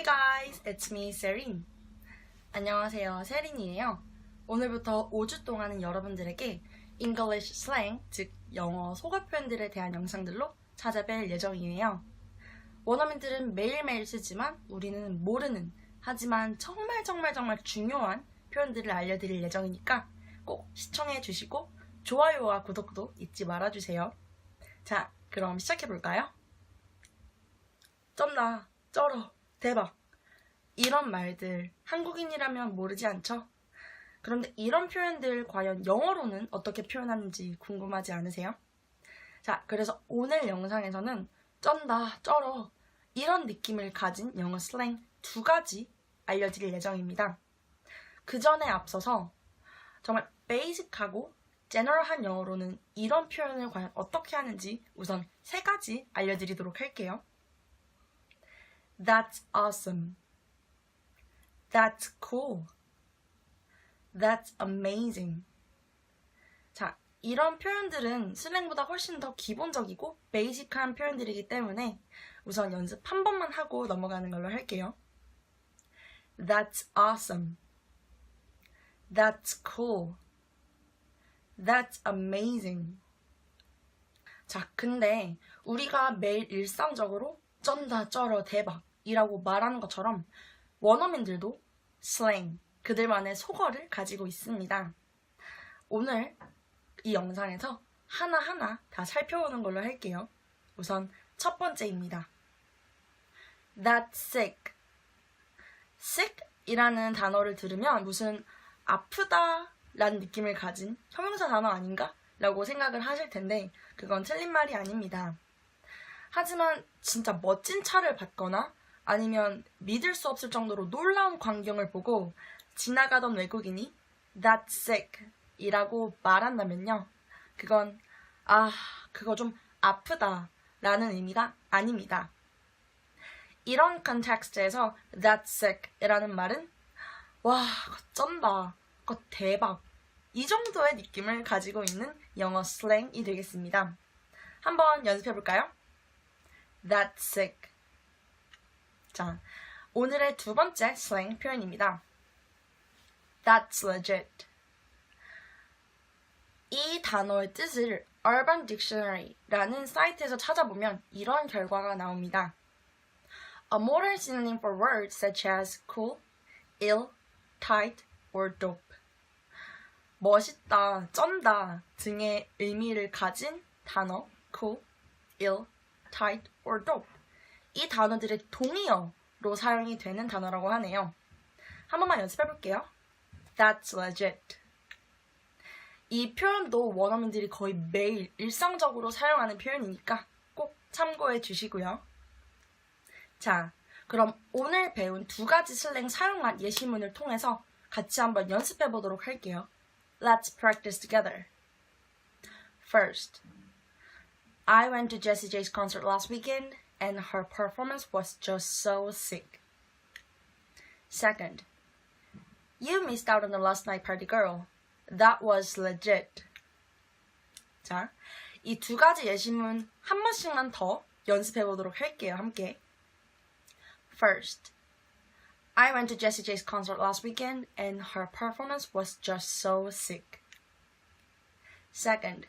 Hey guys, it's me, Serin. 안녕하세요, 세린이에요. 오늘부터 5주 동안은 여러분들에게 English slang, 즉 영어 속어 표현들에 대한 영상들로 찾아뵐 예정이에요. 원어민들은 매일매일 쓰지만 우리는 모르는 하지만 정말 정말 정말 중요한 표현들을 알려드릴 예정이니까 꼭 시청해 주시고 좋아요와 구독도 잊지 말아주세요. 자, 그럼 시작해볼까요? 쩐다, 쩔어, 대박. 이런 말들 한국인이라면 모르지 않죠? 그런데 이런 표현들 과연 영어로는 어떻게 표현하는지 궁금하지 않으세요? 자, 그래서 오늘 영상에서는 쩐다, 쩔어 이런 느낌을 가진 영어 슬랭 두 가지 알려드릴 예정입니다. 그 전에 앞서서 정말 베이직하고 제너럴한 영어로는 이런 표현을 과연 어떻게 하는지 우선 세 가지 알려드리도록 할게요. That's awesome. That's cool. That's amazing. 자, 이런 표현들은 슬랭보다 훨씬 더 기본적이고 베이직한 표현들이기 때문에 우선 연습 한 번만 하고 넘어가는 걸로 할게요. That's awesome. That's cool. That's amazing. 자, 근데 우리가 매일 일상적으로 쩐다, 쩔어, 대박 이라고 말하는 것처럼 원어민들도 슬랭, 그들만의 속어를 가지고 있습니다. 오늘 이 영상에서 하나하나 다 살펴보는 걸로 할게요. 우선 첫 번째입니다. That's sick. sick 이라는 단어를 들으면 무슨 아프다 라는 느낌을 가진 형용사 단어 아닌가? 라고 생각을 하실 텐데 그건 틀린 말이 아닙니다. 하지만 진짜 멋진 차를 봤거나 아니면 믿을 수 없을 정도로 놀라운 광경을 보고 지나가던 외국인이 That's sick 이라고 말한다면요. 그건 아, 그거 좀 아프다 라는 의미가 아닙니다. 이런 컨텍스트에서 That's sick 이라는 말은 와, 쩐다. 그거 대박. 이 정도의 느낌을 가지고 있는 영어 슬랭이 되겠습니다. 한번 연습해 볼까요? That's sick. 자, 오늘의 두 번째 슬랭 표현입니다. That's legit. 이 단어의 뜻을 Urban Dictionary라는 사이트에서 찾아보면 이런 결과가 나옵니다. A modern synonym for words such as cool, ill, tight, or dope. 멋있다, 쩐다 등의 의미를 가진 단어 cool, ill, tight, or dope. 이 단어들의 동의어로 사용이 되는 단어라고 하네요. 한 번만 연습해 볼게요. That's legit. 이 표현도 원어민들이 거의 매일 일상적으로 사용하는 표현이니까 꼭 참고해 주시고요. 자, 그럼 오늘 배운 두 가지 슬랭 사용한 예시문을 통해서 같이 한번 연습해 보도록 할게요. Let's practice together. First, I went to Jessie J's concert last weekend and her performance was just so sick. Second, you missed out on the last night party girl. That was legit. 자, 이 두 가지 예시문 한 번씩만 더 연습해 보도록 할게요, 함께. First, I went to Jessie J's concert last weekend and her performance was just so sick. Second,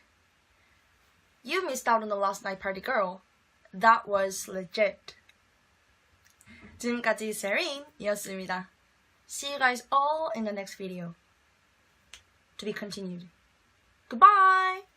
you missed out on the last night party girl. That was legit. 지금까지 세린이었습니다. See you guys all in the next video. To be continued. Goodbye!